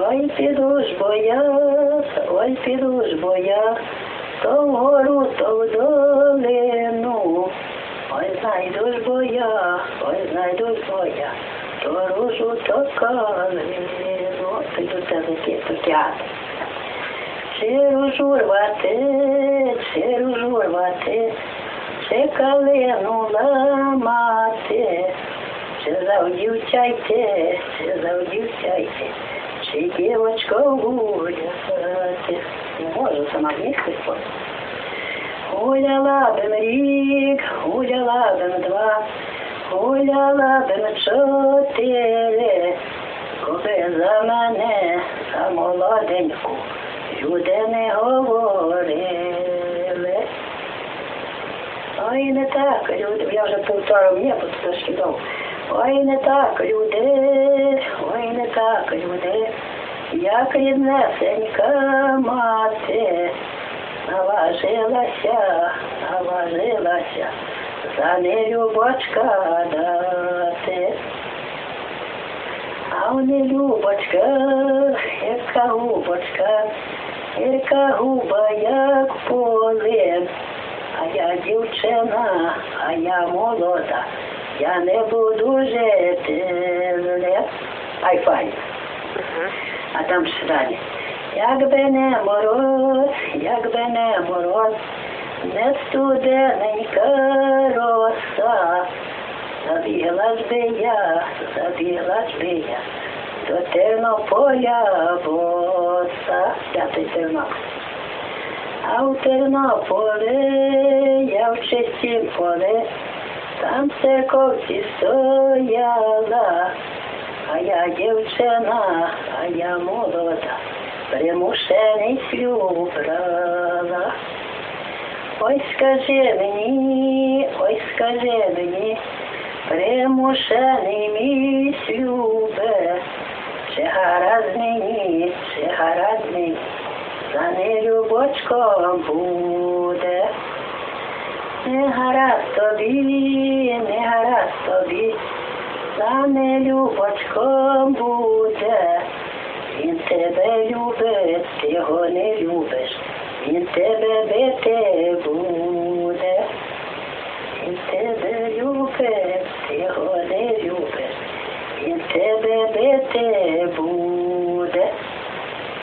Ой, піду ж бо я, ой, піду ж бо я, то вгору, то в долину. Ой, знайду ж бо я, ой, знайду ж бо я, то ружу, то калину. Піду таке театр. Чи ружу рвати, чи ружу рвати, чи калину ламати, чи завдівчайте, чи завдівчайте, чи дівочко гуляти. Не можу сама місце спати. Гуляла бим рік, гуляла бим два, гуляла бим чотири, коли за мене, за молоденьку, люди не говорили. Ой, не так, люди, я вже повторив, мені це трошки довго. Ой, не так, люди, ой, не так, люди, як ріднесенька мати, наважилася, наважилася, за нелюбочка дати. А у нелюбочка, яка губочка, яка губа, як поле, а я дівчина, а я молода, я не буду жити. Не. Ай файно. А там ще далі. Якби не мороз, якби не мороз, не студененька роса, забігла ж би я, забігла ж би я, до Тернополя боса, п'ятий Тернопіль. А в Тернополі я в чистім полі, там церковці стояла, а я дівчина, а я молода, примушений шлюб брала. Ой, скажи мені, ой, скажи мені, примушений мій шлюбе, чи гаразд мені, чи гаразд мені, за нелюбочком буде. Не гаразд тобі, не гаразд тобі, за нелюбочком буде. Він тебе любить, ти його не любиш, він тебе бити буде. Він тебе любить, ти його не любиш, він тебе бити.